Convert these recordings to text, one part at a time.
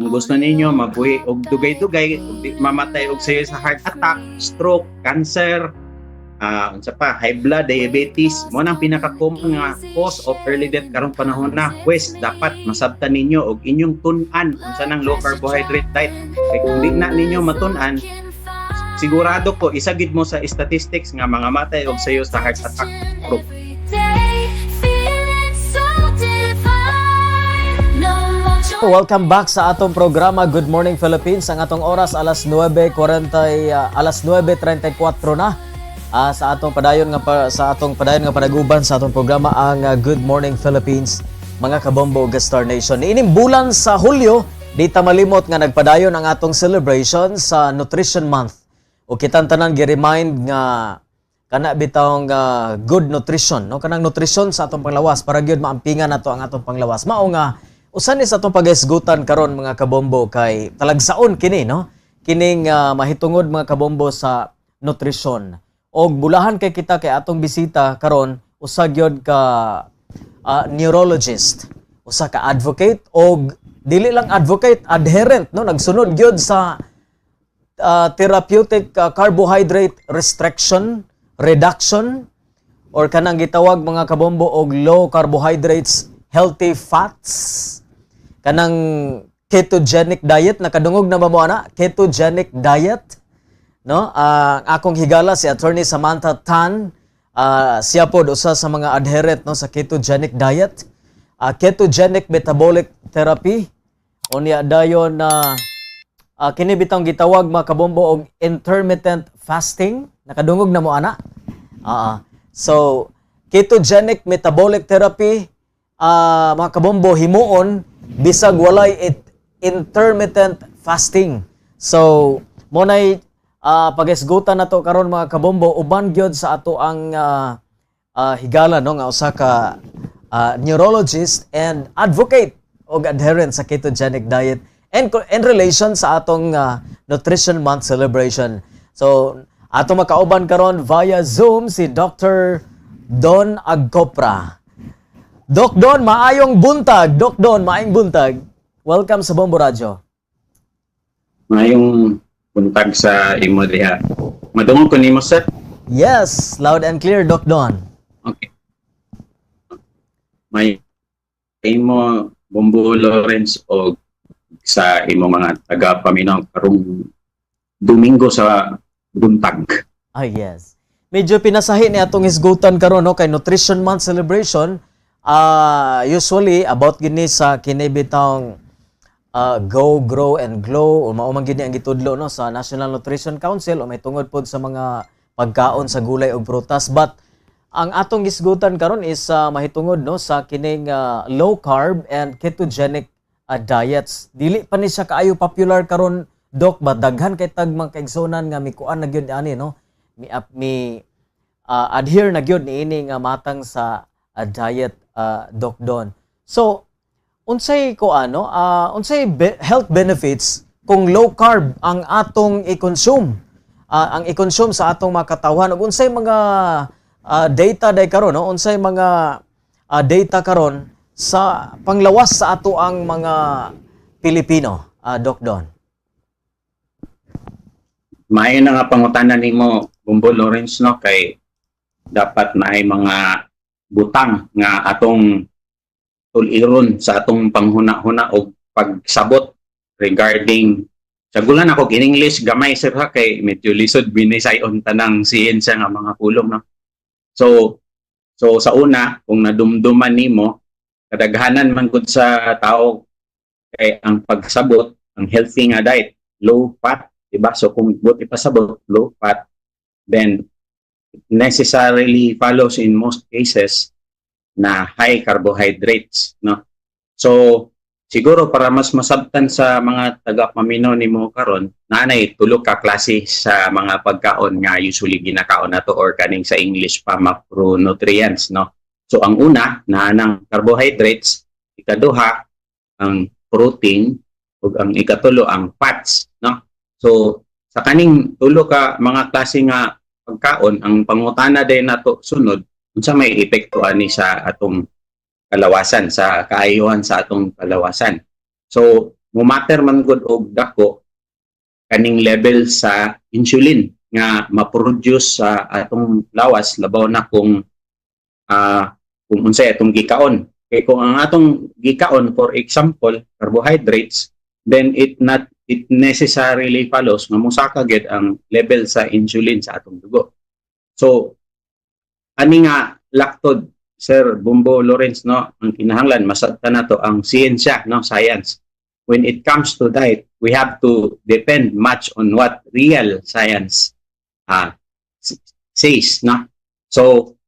kung gusto ninyo mabuhi og dugay-dugay mamatay og sayo sa heart attack, stroke, cancer, ah unsa pa, high blood, diabetes, mo nang pinaka-common nga cause of early death karong panahon na. Wes dapat masabtan ninyo og inyong tun-an unsa nang low carbohydrate diet. Kay kung di na ninyo matun-an, sigurado ko isagid mo sa statistics nga mga matay og sayo sa heart attack, stroke. Welcome back sa atong programa Good Morning Philippines. Ang atong oras alas 9:40 ah, alas 9:34 na. Ah, sa atong padayon nga pa, sa atong padayon nga panaguban sa atong programa ang ah, Good Morning Philippines mga kabombo ug Star Nation. Ining bulan sa Hulyo, di ta malimot nga nagpadayon ang atong celebration sa Nutrition Month. O kitang tanan gi-remind nga kana bitaw nga good nutrition no kanang nutrition sa atong panglawas para gyud maampingan nato ang atong panglawas mao nga usan ni sa atong pagaisgutan karon mga kabombo kay talagsaon kini no? Kining ah, mahitungod mga kabombo sa nutrition og bulahan kay kita kay atong bisita karon usa gyud ka ah, neurologist. Usa ka advocate og dili lang advocate adherent no? Nagsunod gyud sa uh, therapeutic uh, carbohydrate restriction, reduction, or kanang gitawag mga kabombo og low carbohydrates, healthy fats, kanang ketogenic diet, nakadungog na ba mo ana? Ketogenic diet, no? Ang akong higala si Attorney Samantha Tan, ah, siya pod usa sa mga adherent no sa ketogenic diet, Ah, ketogenic metabolic therapy, unya dayon na Ah, kini bitang gitawag mga kabombo og intermittent fasting. Nakadungog na mo ana. Ah, so ketogenic metabolic therapy ah mga kabombo himuon bisag walay it, intermittent fasting. So mo nay ah, pagisgutan nato karon mga kabombo uban gyud sa ato ang ah, ah, higala no nga usa ka ah, neurologist and advocate og adherent sa ketogenic diet and in relation sa atong ah, Nutrition Month celebration. So, ato makauban karon via Zoom si Dr. Don Agcopra. Doc Don, maayong buntag. Doc Don, maayong buntag. Welcome sa Bombo Radio. Mayong buntag sa imo diha. Madungog ko nimo sir. Yes, loud and clear, Doc Don. Okay. May imo Bombo Lawrence o sa imo mga taga paminaw karong Domingo sa buntag. Ah, yes. Medyo pinasahi ni atong isgutan karon no kay Nutrition Month celebration. Ah, usually about gini sa kini bitang ah, Go Grow and Glow o mao man gini ang gitudlo no sa National Nutrition Council o may tungod pod sa mga pagkaon sa gulay ug prutas but ang atong gisgutan karon is ah, mahitungod no sa kining ah, low carb and ketogenic ah, diets. Dili pa ni siya kaayo popular karon dok ba daghan kay tag mga kaigsonan nga mikuan na gyud ani no. Mi ap mi ah, adhere na gyud niini nga matang sa ah, diet ah, Doc Don. So unsay ko ano ah, unsay be- health benefits kung low carb ang atong i-consume? Ah, ang i-consume sa atong mga katawan. Ug unsay mga ah, data day karon no? Unsay mga ah, data karon sa panglawas sa ato ang mga Pilipino ah, Doc Don? Maayo na nga pangutanan nimo Bombo Lawrence no? Kay dapat na ay mga butang nga atong tuliron sa atong panghuna-huna o pagsabot regarding Sagulan ako in English gamay sir ha kay medyo lisod binisayon tanang siyensya nga mga kulong no. So so sa una kung nadumduman nimo kadaghanan man gud sa tao kay ang pagsabot ang healthy nga diet low fat diba so kung buti pasabot low fat then necessarily follows in most cases na high carbohydrates no? So siguro para mas masabtan sa mga taga paminaw nimo karon nanay tulo ka klase sa mga pagkaon nga usually ginakaon nato or kaning sa English pa macronutrients no? So ang una na ng carbohydrates ikaduha ang protein ug ang ikatulo ang fats no? So sa kaning tulo ka mga klase nga pagkaon ang pangutana din nato sunod unsa may epekto ani sa atong kalawasan sa kaayuhan sa atong kalawasan. So mo matter man gud og dako kaning level sa insulin nga ma-produce sa atong lawas labaw na kung ah kung unsay atong gikaon kay kung ang atong gikaon for example carbohydrates then it not it necessarily follows nga mosaka gid ang level sa insulin sa atong dugo. So ani nga laktod Sir Bumbo Lawrence no ang kinahanglan masabtan nato ang siyensya no science. When it comes to diet we have to depend much on what real science uh, says no. So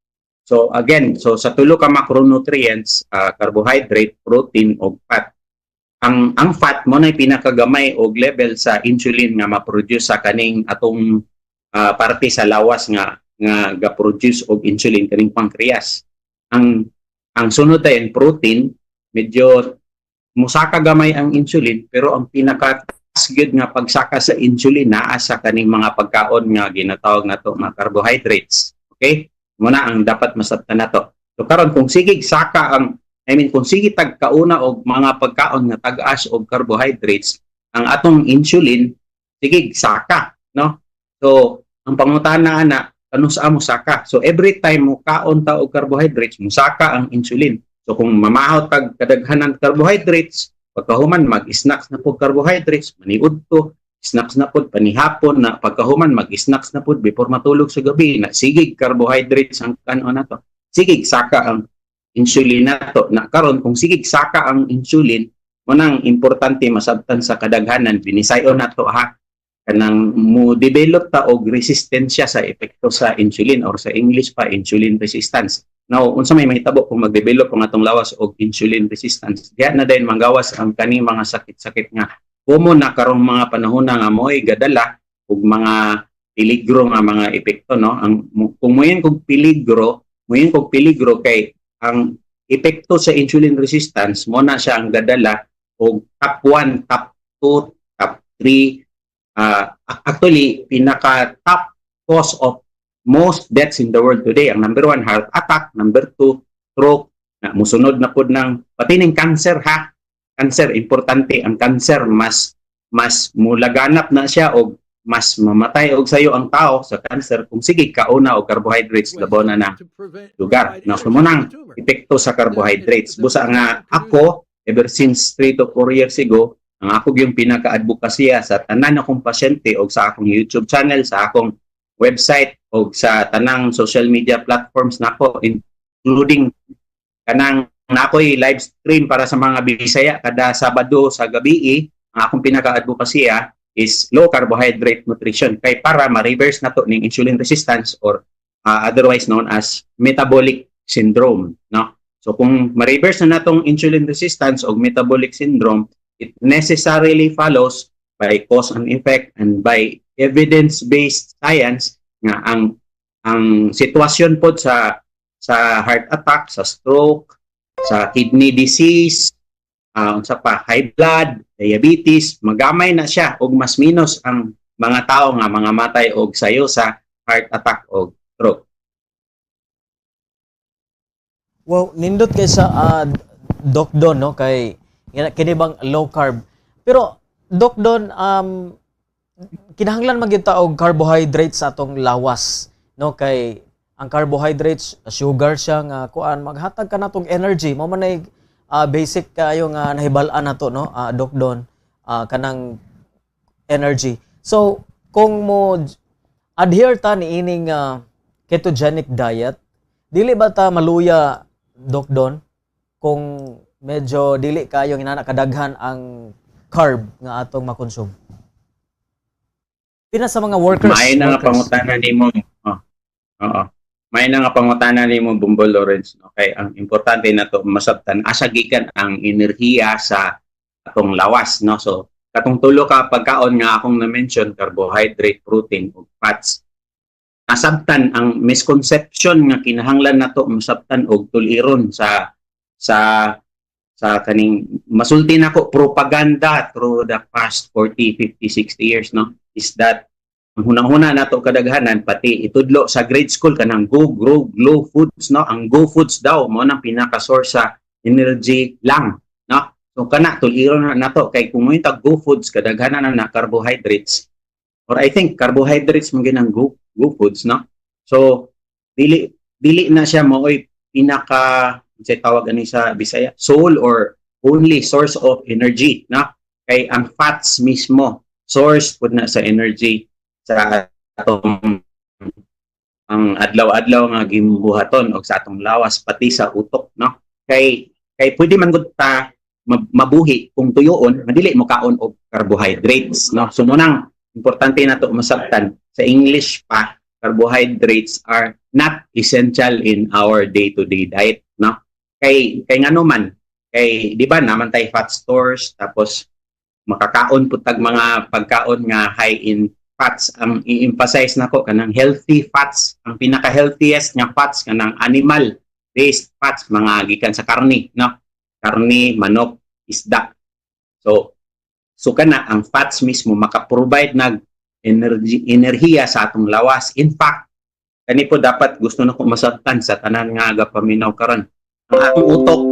so again so sa tulo ka macronutrients uh, carbohydrate protein ug fat ang ang fat mo na pinakagamay og level sa insulin nga ma-produce sa kaning atong ah, parte sa lawas nga nga ga-produce og insulin kaning pancreas. Ang ang sunod tayo protein. Medyo musaka gamay ang insulin pero ang pinaka gyud nga pagsaka sa insulin naa sa kaning mga pagkaon nga ginatawag nato mga carbohydrates. Okay? Muna ang dapat masabtan nato. So karon kung sige saka ang I mean kung sige tag kauna og mga pagkaon nga tag-as og carbohydrates ang atong insulin sige saka no? So ang pangutana ana kanus mo saka. So every time mo kaon ta og carbohydrates mo saka ang insulin. So kung mamahot tag kadaghanan carbohydrates pagkahuman mag-snacks na po carbohydrates maniud to. Snacks na pod panihapon na pagkahuman mag-snacks na pod before matulog sa gabi na sigig carbohydrates ang kanon na to. Sigig saka ang insulin nato na karon kung sigig saka ang insulin mo nang importante masabtan sa kadaghanan. Binisayon nato ha? Kanang mo develop ta og resistensya sa epekto sa insulin or sa English pa insulin resistance. Now unsa may mahitabo kung mag-develop ang atong lawas og insulin resistance. Diha na dayon manggawas ang kani mga sakit-sakit nga. Common na karong mga panahon na nga mo'y gadala og mga peligro nga mga epekto no? Ang kung moyen kog peligro moyen kog peligro kay ang epekto sa insulin resistance mo na siya ang gadala og top 1 top 2 top 3 uh, actually pinaka top cause of most deaths in the world today. Ang number one heart attack. Number two stroke. Na musunod na pod ng pati ning cancer ha? Cancer importante ang cancer. Mas mas mulaganap na siya og mas mamatay og sayo ang tao sa cancer kung sige kauna og carbohydrates labaw na na lugar. na sumunang epekto sa carbohydrates. Busa nga ako ever since 3 to 4 years ago ang ako yung pinaka-advokasya sa tanan akong pasyente o sa akong YouTube channel, sa akong website o sa tanang social media platforms nako including kanang nakoy live stream para sa mga Bisaya. Kada Sabado sa gabi ang akong pinaka-advokasya is low carbohydrate nutrition. Kay para ma-reverse nato ning insulin resistance or uh, otherwise known as metabolic syndrome no? So kung ma-reverse na natong insulin resistance o metabolic syndrome it necessarily follows by cause and effect and by evidence-based science nga ang ang sitwasyon pod sa sa heart attack, sa stroke, sa kidney disease, ah, unsa pa high blood, diabetes, magamay na siya og mas minus ang mga tao nga mga matay og sayo sa heart attack o stroke. Wow, nindot kay sa ah, Doc Don no kay kini bang low carb. Pero Doc Don um kinahanglan magyud og carbohydrates sa atong lawas no kay ang carbohydrates sugar siya nga kuan maghatag ka natong energy mo man ah, basic kayo nga nahibal-an nato no ah, Doc Don ah, kanang energy. So kung mo adhere ta ni ining ah, ketogenic diet dili ba ta maluya Doc Don kung medyo dili kayo inana kadaghan ang carb nga atong makonsum. Pina sa mga workers. May na pangutana nimo. Oh. Oo. May na nga pangutana nimo Bumbo Lawrence no kay ang importante na to masabtan asa gikan ang enerhiya sa atong lawas no. So katong tulo ka pagkaon nga akong na-mention carbohydrate, protein ug fats. Nasabtan ang misconception nga kinahanglan nato masabtan og tuliron sa sa sa kaning masulti nako propaganda through the past 40, 50, 60 years no is that ang hunang-huna nato kadaghanan pati itudlo sa grade school kanang go grow glow foods no? Ang go foods daw mo nang pinaka source sa energy lang no? So kana tuliro na nato. Kay kung mo go foods kadaghanan na carbohydrates. Or I think carbohydrates mo ginang go, go foods no. So dili dili na siya mo oy pinaka say tawag ani sa Bisaya? Soul or only source of energy na kay ang fats mismo source pud na sa energy sa atong ang adlaw-adlaw nga gimbuhaton og sa atong lawas pati sa utok no? Kay kay pwede man gud ta ma- mabuhi kung tuyoon madili mo kaon og carbohydrates no? So munang importante na to masabtan sa English pa carbohydrates are not essential in our day-to-day diet no? Kay kay ngano man kay di ba naman tay fat stores tapos makakaon pud tag mga pagkaon nga high in fats ang i-emphasize nako kanang healthy fats ang pinaka healthiest nga fats kanang animal based fats mga gikan sa karni no? Karni manok isda. So so kana ang fats mismo maka-provide nag energy enerhiya sa atong lawas. In fact kani po dapat gusto na ko masabtan sa tanan nga aga paminaw karon. Ang atong utok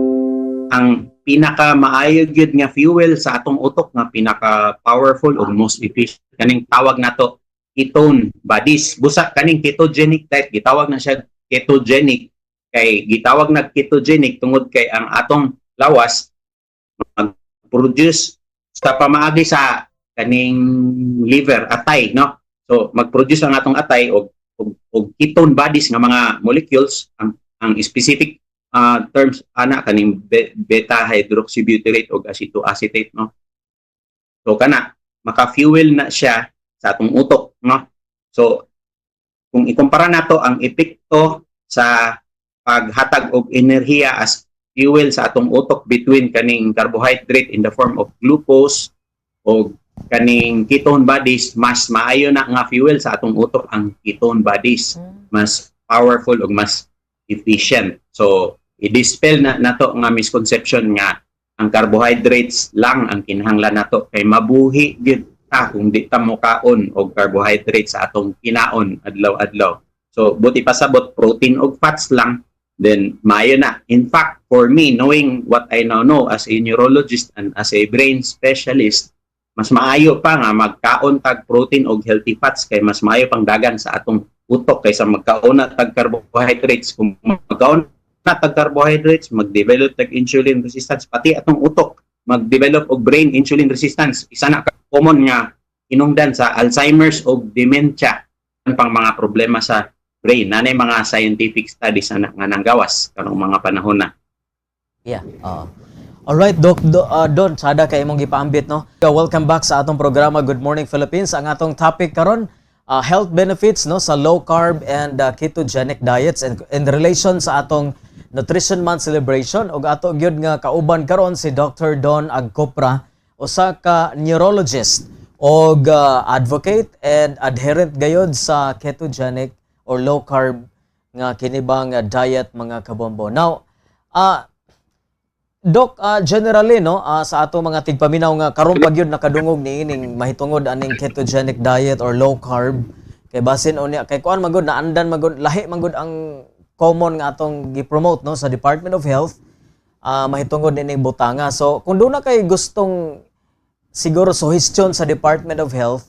ang pinaka maayo gyud nga fuel sa atong utok nga pinaka powerful o most efficient kaning tawag nato ketone bodies. Busa kaning ketogenic diet gitawag na siya ketogenic. Kay gitawag na ketogenic tungod kay ang atong lawas mag-produce sa pamaagi sa kaning liver atay no? So mag-produce ang atong atay og og, og ketone bodies nga mga molecules ang ang specific uh, terms ana kaning be- beta hydroxybutyrate o acetoacetate no? So kana maka-fuel na siya sa atong utok no? So kung ikumpara nato ang epekto sa paghatag og enerhiya as fuel sa atong utok between kaning carbohydrate in the form of glucose o kaning ketone bodies mas maayo na nga fuel sa atong utok ang ketone bodies. Mas powerful ug mas efficient. So, i-dispel na nato nga misconception nga ang carbohydrates lang ang kinahanglan nato kay mabuhi gyud ta kung di ta mo kaon og carbohydrates sa atong kinaon adlaw-adlaw. So, buti pasabot protein og fats lang then maayo na. In fact, for me, knowing what I now know as a neurologist and as a brain specialist, mas maayo pa nga magkaon tag protein og healthy fats kay mas maayo pang dagan sa atong utok kaysa magkaon na tag carbohydrates kung magkaon na tag carbohydrates mag-develop tag insulin resistance pati atong utok mag-develop og brain insulin resistance isa na ka common nga inungdan sa Alzheimer's o dementia Yan pang mga problema sa brain nanay mga scientific studies na nga nanggawas kanong mga panahon na Yeah. oo. Alright, Doc, do, uh, Don, sada kay imong gipaambit, no? Welcome back sa atong programa Good Morning Philippines. Ang atong topic karon uh, health benefits no sa low carb and uh, ketogenic diets and in relation sa atong Nutrition Month celebration ug ato gyud nga kauban karon si Dr. Don Agcopra usa ka neurologist og uh, advocate and adherent gayod sa ketogenic or low carb nga kinibang uh, diet mga kabombo. Now, uh, Doc, ah, generally no, ah, sa ato mga tigpaminaw nga karon pag yun nakadungog ni ining mahitungod aning ketogenic diet or low carb kay basin o niya kay kuan magud naandan magud lahi magud ang common nga atong gi-promote no sa Department of Health ah, mahitungod ining butanga. So kung doon na kay gustong siguro suhestyon sa Department of Health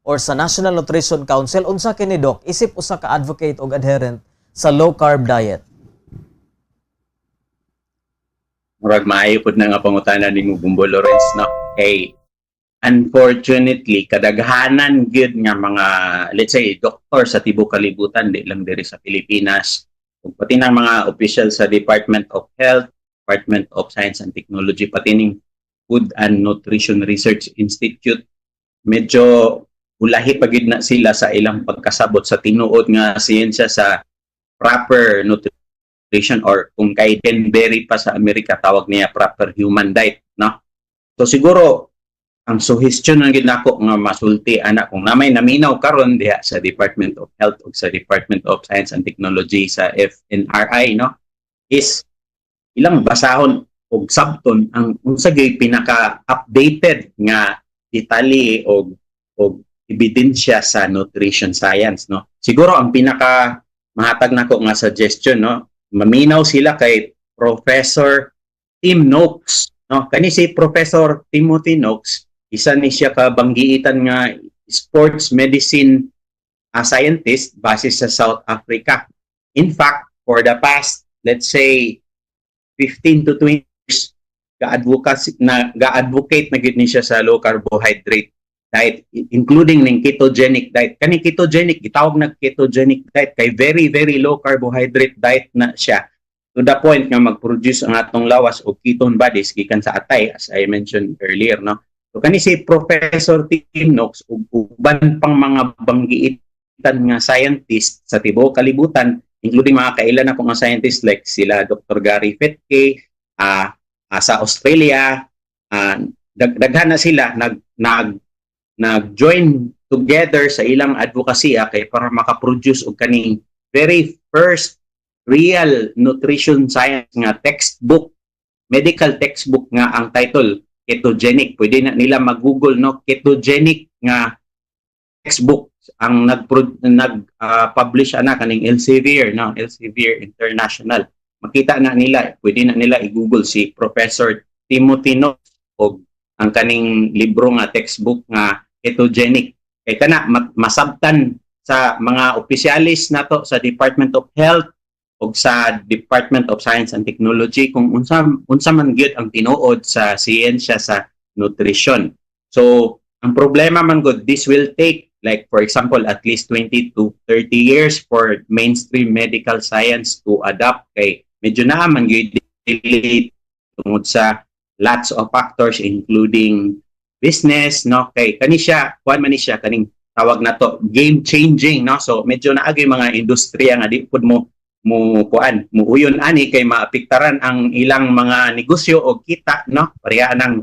or sa National Nutrition Council unsa kini doc isip usa ka advocate og adherent sa low carb diet. murag maayo pud na nga pangutana ni Bumbo Lawrence no kay unfortunately kadaghanan gyud nga mga let's say doktor sa tibuok kalibutan di lang diri sa Pilipinas pati ng mga official sa Department of Health Department of Science and Technology pati ning Food and Nutrition Research Institute. Medyo ulahi pa gyud na sila sa ilang pagkasabot sa tinuod nga siyensya sa proper nutrition or kung kay Denberry pa sa Amerika tawag niya proper human diet no? So siguro ang suggestion ng ginako nga masulti ana kung namay naminaw karon diha sa Department of Health o sa Department of Science and Technology sa FNRI no? Is ilang basahon og sabton ang unsa gyud pinaka updated nga detalye og og ebidensya sa nutrition science no? Siguro ang pinaka mahatag nako nga suggestion no? Maminaw sila kay Professor Tim Noakes no? Kani si Professor Timothy Knox isa ni siya ka banggiitan nga sports medicine ah, scientist base sa South Africa. In fact for the past let's say 15 to 20 years ga-advocate na ga-advocate na gid siya sa low carbohydrate diet including ning ketogenic diet. Kani ketogenic gitawag na ketogenic diet kay very very low carbohydrate diet na siya. To the point nga mag-produce ang atong lawas o ketone bodies gikan sa atay as I mentioned earlier no so kani si Professor Tim Knox ug uban pang mga banggiitan nga scientist sa tibuok kalibutan including mga kailan ako nga scientist like sila Dr. Gary Fetke ah ah, sa Australia ah, dag- daghan na sila nag nag nag-join together sa ilang advocacy kay para makaproduce og kaning very first real nutrition science nga textbook medical textbook nga ang title ketogenic. Pwede na nila mag-google no? Ketogenic nga textbook ang nag nag ah, publish ana kaning Elsevier no? Elsevier International. Makita na nila pwede na nila i-google si Professor Timothy Knox og ang kaning libro nga textbook nga ketogenic. Kay kana ma- masabtan sa mga opisyalis nato sa Department of Health o sa Department of Science and Technology kung unsa unsa man gyud ang tinuod sa siyensya sa nutrition. So, ang problema man gud this will take like for example at least 20 to 30 years for mainstream medical science to adapt. Kay medyo na man gyud delay tungod sa lots of factors including business no? Kay kani siya kuan man ni siya kaning tawag na to game changing no? So medyo naagay mga industriya nga di pud mo mo kuan muuyon ani kay maapektaran ang ilang mga negosyo o kita no? Pareha nang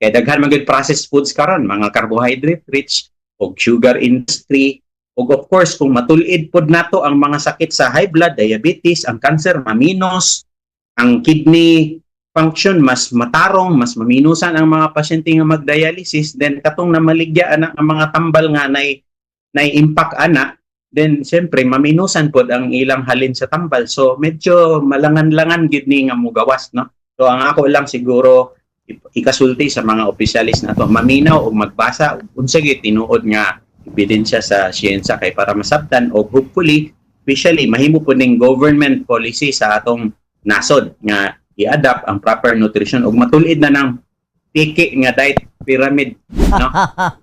kay daghan man gyud processed foods karon mga carbohydrate rich o sugar industry. O of course kung matulid pod nato ang mga sakit sa high blood diabetes ang cancer maminos ang kidney function mas matarong mas maminusan ang mga pasyente nga magdialysis then katong namaligya ana ang mga tambal nga nay nay impact ana then siyempre maminusan pod ang ilang halin sa tambal. So medyo malangan-langan gid ni nga mugawas no? So ang ako lang siguro ikasulti sa mga opisyalis na to maminaw o magbasa unsa gyud tinuod nga ebidensya sa siyensya kay para masabtan o hopefully especially mahimo po ning government policy sa atong nasod nga i-adapt ang proper nutrition ug matulid na ng piki nga diet pyramid no?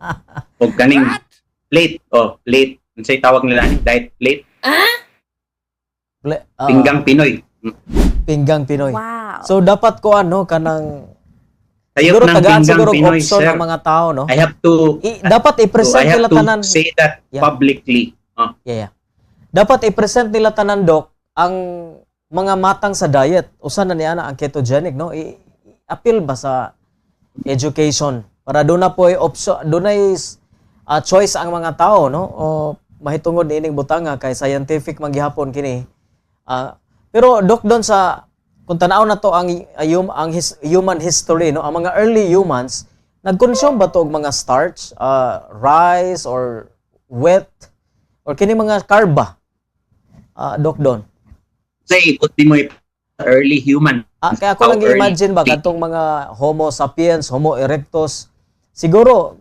Og kaning plate oh plate unsay tawag nila ni diet plate Ple- ah, pinggang Pinoy pinggang Pinoy. Wow. So dapat ko ano kanang Sayop siguro ng tagaan pinggang siguro Pinoy option sir ng mga tao no. I have to I, dapat I i-present have nila to tanan say that Yeah. publicly oh Yeah, yeah. Dapat i-present nila tanan dok ang mga matang sa diet. Usa na niya na ang ketogenic no. I, appeal ba sa education para doon na po ay option, doon ay ah, choice ang mga tao no. O mahitungod ining butanga kay scientific maghihapon kini. Ah, pero dok doon sa kung tanaw na to ang hum- ang his- human history no, ang mga early humans nag-consume ba to og mga starch, ah, rice or wheat or kini mga carb ba? Ah, dok don. say ikot mo early human Ah, kaya ako How lang imagine ba katong mga Homo sapiens, Homo erectus, siguro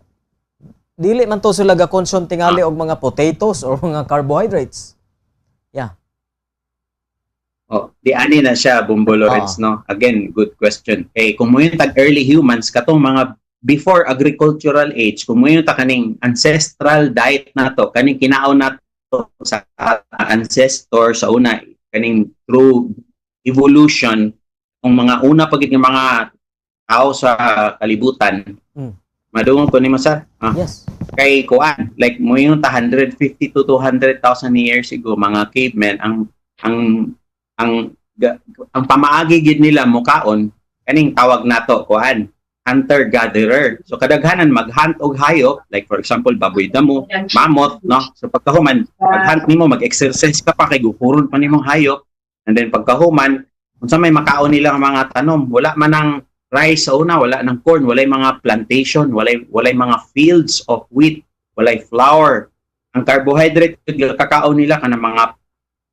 dili man to sila ga-consume tingali og mga potatoes or mga carbohydrates. Yeah. Oh, di ani na siya Bumbo Lawrence no. Again, good question. Eh kung mo yung tag early humans katong mga before agricultural age, kung mo yung ta kaning ancestral diet nato, kaning kinaon nato sa ancestor sa una kaning through evolution kung mga una pagit ng mga tao sa kalibutan. Mm. Madungog ko ni mo sir. Ah, Yes. kay kuan like mo yung ta 150 to 200,000 years ago mga cavemen ang ang ang ga- ang pamaagi gid nila mukaon kaning tawag nato kuan hunter gatherer so kadaghanan maghunt og hayop like for example baboy damo mammoth no so pagkahuman maghunt nimo mag-exercise ka pa kay guhuron pa nimong hayop and then pagkahuman unsa may makaon nila mga tanom wala man ang rice sa una wala ng corn walay mga plantation walay walay mga fields of wheat walay flour. Ang carbohydrate yung kakaon nila kanang mga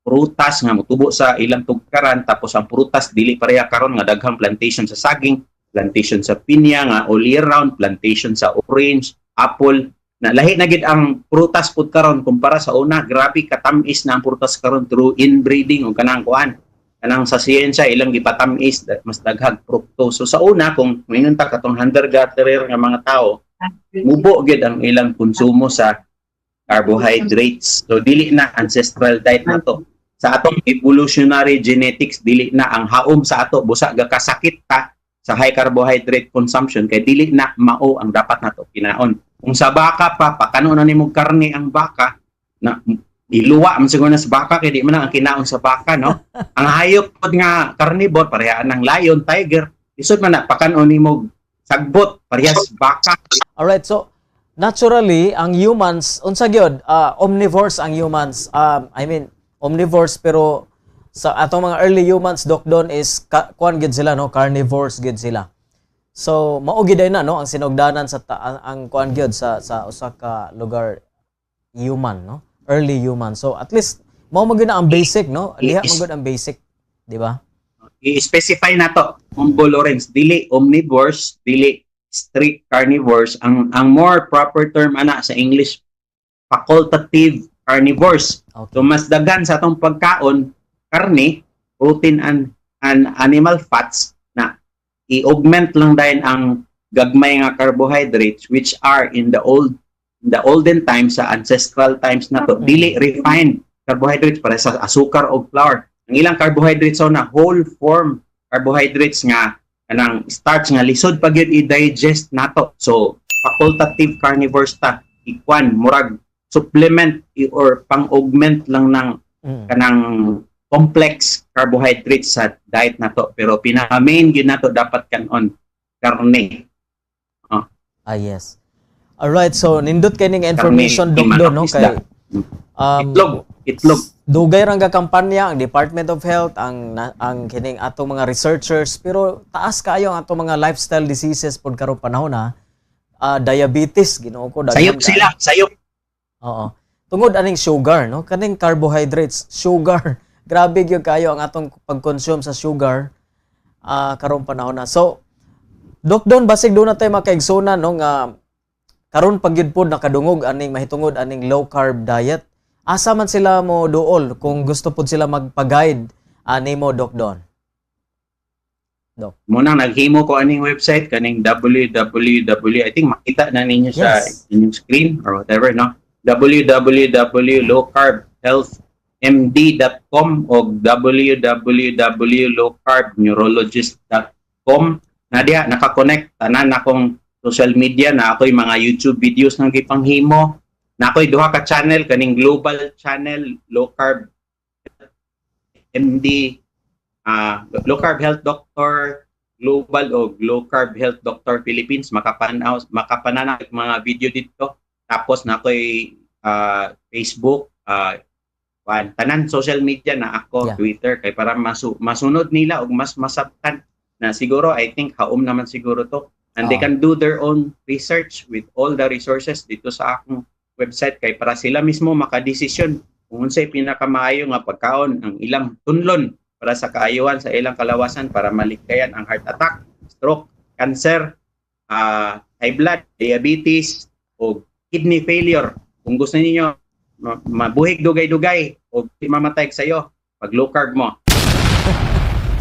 prutas nga mutubo sa ilang tugkaran tapos ang prutas dili pareha karon nga daghang plantation sa saging plantation sa pinya nga all year round, plantation sa orange, apple, na lahi na gid ang prutas pud karon kumpara sa una grabe katamis na ang prutas karon through inbreeding o kanang kuan kanang sa siyensya ilang gipatamis mas daghag fructose so sa una kung mingon ta katong hunter-gatherer nga mga tao mubo gid ang ilang konsumo sa carbohydrates. So dili na ancestral diet na to. Sa atong evolutionary genetics dili na ang haom sa ato. Busa ga kasakit ta sa high carbohydrate consumption kay dili na mao ang dapat nato kinaon. Kung sa baka pa pakano na nimo karne ang baka na iluwa man siguro na sa baka kay di man ang kinaon sa baka no? Ang hayop pod nga carnivore parehas ng lion tiger. Isod man na pakano nimo sagbot parehas baka. Alright, so naturally ang humans unsa gyud? Ah, omnivores ang humans. Um, I mean omnivores pero sa atong mga early humans doc don is ka, kuan gyud sila no? Carnivores gyud sila. So mao gyud na no? Ang sinugdanan sa ta- ang, ang kuan gyud sa sa usa ka lugar human no early human. So at least mao na ang basic no liha Is- gyud ang basic, di ba? i-specify na to Umbo Lawrence dili omnivores dili strict carnivores ang ang more proper term ana sa English facultative carnivores Okay. so mas daghan sa atong pagkaon karne protein and and animal fats na i-augment lang dahil ang gagmay nga carbohydrates which are in the old the olden times sa ancestral times na to dili refined carbohydrates para sa asukar o flour. Ang ilang carbohydrates so na whole form carbohydrates nga kanang starch nga lisod pag yun i-digest nato. So facultative carnivores ta ikwan murag supplement or pang-augment lang ng Mm. kanang complex carbohydrates sa diet nato. Pero pinaka main gyud nato dapat kanon karne. Ah yes. Alright, so nindot kay ning information doc Karne, do no kay um, itlog itlog dugay rang kampanya ang Department of Health ang na- ang kining atong mga researchers pero taas kaayo ang atong mga lifestyle diseases pod karong panahon ha. Ah, diabetes Ginoo ko sayop ka- sila sayop Oo. Tungod aning sugar no kaning carbohydrates, sugar. Grabe gyud kayo ang atong pag-consume sa sugar ah karong panahon na. So Dok Don basig do na tayo makaigsunan no nga karon pag gyud pod nakadungog aning mahitungod aning low carb diet. Asa man sila mo duol kung gusto pod sila magpa-guide ani mo Dok Don. mo nang naghimo ko aning website kaning www I think makita na ninyo sa Yes. inyong screen or whatever no www.lowcarbhealthmd.com o www.lowcarbneurologist.com na diha nakakonect tanan akong social media na ako'y mga YouTube videos nang gipanghimo na ako'y duha ka channel kaning global channel low carb MD ah low carb health doctor global o low carb health doctor Philippines makapanaw makapanana mga video dito tapos na ako'y ah, Facebook wan tanan social media na ako Yeah. Twitter kay para masu masunod nila og mas masabtan na siguro I think haom naman siguro to and they Ah. can do their own research with all the resources dito sa akong website kay para sila mismo makadesisyon kung unsay pinakamaayo nga pagkaon ang ilang tunlon para sa kaayuhan sa ilang kalawasan para maligtayan ang heart attack, stroke, cancer, ah, high blood, diabetes o kidney failure. Kung gusto niyo ma- mabuhig dugay-dugay o mamatay sa iyo pag low carb mo.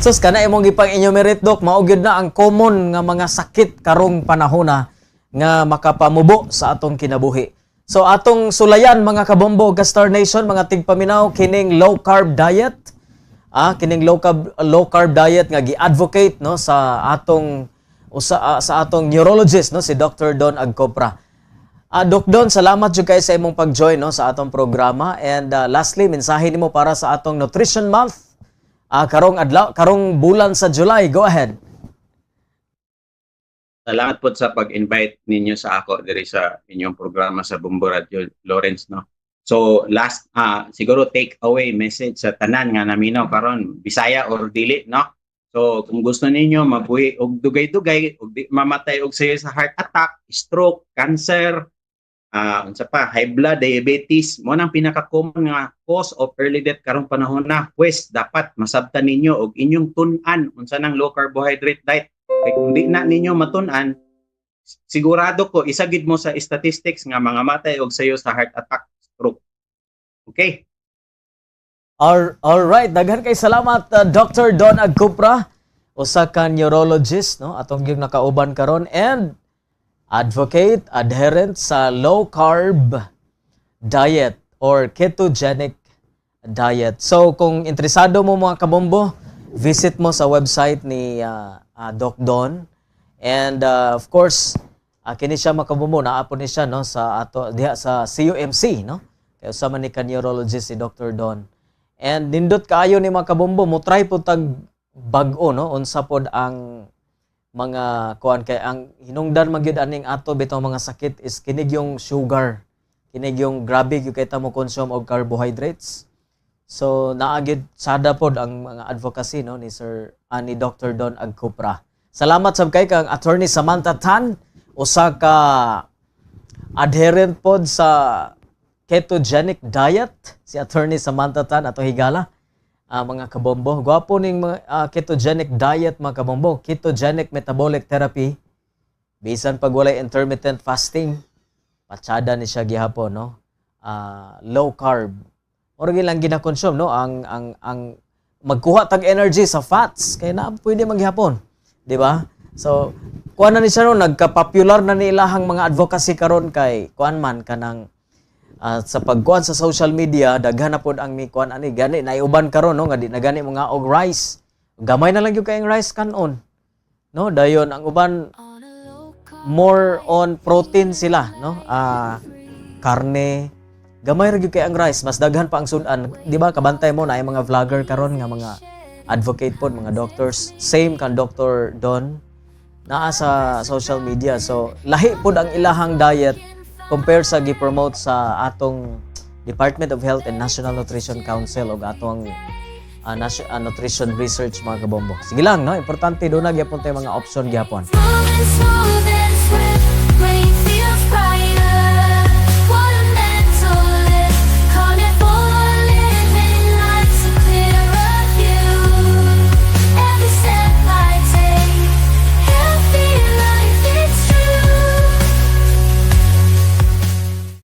Sus kana imong gipang enumerate dok mao gyud na ang common nga mga sakit karong panahon na nga makapamubo sa atong kinabuhi. So atong sulayan mga kabombo ug Star Nation mga tigpaminaw kining low carb diet. Ah kining low carb low carb diet nga gi-advocate no sa atong usa ah, sa atong neurologist no si Dr. Don Agcopra. Ah Doc Don, salamat jud kay sa imong pag-join no sa atong programa and ah, lastly mensahe nimo para sa atong Nutrition Month Ah, karong adlaw, karong bulan sa July. Go ahead. Salamat po sa pag-invite ninyo sa ako diri sa inyong programa sa Bumbo Radio Lawrence no. So last ah siguro take away message sa tanan nga naminaw karon Bisaya or dili no. So kung gusto ninyo mabuhi og dugay-dugay og mamatay og sayo sa heart attack, stroke, cancer, ah unsa pa high blood, diabetes, mo nang pinaka-common nga cause of early death karong panahon na. Pues dapat masabtan ninyo og inyong tun-an unsa nang low carbohydrate diet Kay kung di na ninyo matunan, sigurado ko isagid mo sa statistics nga mga matay og sayo sa heart attack, stroke. Okay? All, all right, daghan kay salamat uh, Dr. Don Agcupra, usa ka neurologist no atong yung nakauban karon and advocate adherent sa low carb diet or ketogenic diet. So kung interesado mo mga kabombo, visit mo sa website ni uh, uh, Doc Don and uh, of course uh, kini siya makabombo naapon ni siya no sa ato diha sa CUMC no. Kaya usama ni ka neurologist si Dr. Don. And nindot kaayo ni mga kabombo mo try po tag bag-o no unsa pod ang mga kuan kay ang hinungdan magyud aning ato bitaw mga sakit is kinig yung sugar. Kinig yung grabe gyud kay mo consume og carbohydrates. So naagid sada pod ang mga advocacy no ni Sir ani Dr. Don Agcupra. Salamat sab kay kang attorney Samantha Tan usa ka adherent pod sa ketogenic diet. Si attorney Samantha Tan ato higala ah, mga kabombo. Gwapo ning mga ah, ketogenic diet mga kabombo. Ketogenic metabolic therapy. Bisan pag walay intermittent fasting, patsada ni siya gihapon no. Ah, low carb. Ora lang gina-consume no ang ang ang magkuha tag energy sa fats kay na pwede maghapon. Di ba? So, kuan na ni siya no, nagka-popular na ni ilahang mga advocacy karon kay kuan man kanang Ah, sa pagkuan sa social media daghan na pod ang mi kuan ani. Gani naiuban karon no? Nga di na gani mga og rice. Gamay na lang gyud kay ang rice kanon. No? Dayon ang uban more on protein sila no? Ah karne. Gamay ra kay ang rice. Mas daghan pa ang sudan. Di ba kabantay mo na ay mga vlogger karon nga mga advocate pod mga doctors. Same kan Dr. Don. Naa sa social media. So lahi pod ang ilahang diet compare sa gi-promote sa atong Department of Health and National Nutrition Council o atong ah, nation- ah, nutrition research mga kabombo. Sige lang, no? Importante doon na gyapon tayo mga option gyapon.